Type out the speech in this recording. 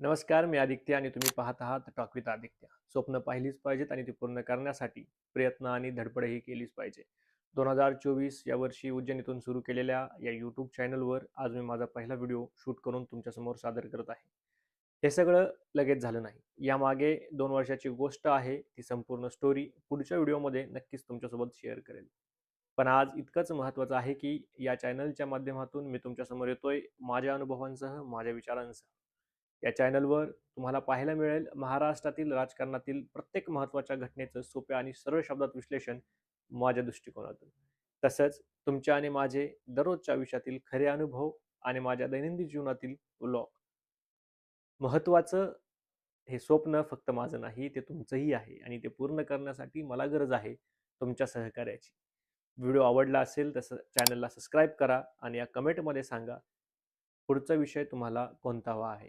नमस्कार मी आदित्य आणि तुम्ही पाहत आहात टॉक विथ आदित्य. स्वप्न पाहिलीच पाहिजेत आणि ती पूर्ण करण्यासाठी प्रयत्न आणि धडपडही केलीच पाहिजे. दोन हजार चोवीस या वर्षी उज्जैनीतून सुरू केलेल्या या यूट्यूब चॅनलवर आज मी माझा पहिला व्हिडिओ शूट करून तुमच्यासमोर सादर करत आहे. हे सगळं लगेच झालं नाही. यामागे दोन वर्षाची गोष्ट आहे ती संपूर्ण स्टोरी पुढच्या व्हिडिओमध्ये नक्कीच तुमच्यासोबत शेअर करेल. पण आज इतकंच महत्त्वाचं आहे की या चॅनलच्या माध्यमातून मी तुमच्यासमोर येतोय माझ्या अनुभवांसह माझ्या विचारांसह. या चॅनलवर तुम्हाला पाहायला मिळेल. महाराष्ट्रातील राजकारणातील प्रत्येक महत्त्वाच्या घटनेचं सोप्या आणि सरळ शब्दात विश्लेषण माझ्या दृष्टिकोनातून. तसंच तुमच्या आणि माझे दररोजच्या आयुष्यातील खरे अनुभव आणि माझ्या दैनंदिन जीवनातील ब्लॉग महत्त्वाचं हे स्वप्न फक्त माझं नाही ते तुमचंही आहे आणि ते पूर्ण करण्यासाठी मला गरज आहे तुमच्या सहकार्याची. व्हिडिओ आवडला असेल तर चॅनलला सबस्क्राईब करा आणि या कमेंटमध्ये सांगा पुढचा विषय तुम्हाला कोणता हवा आहे?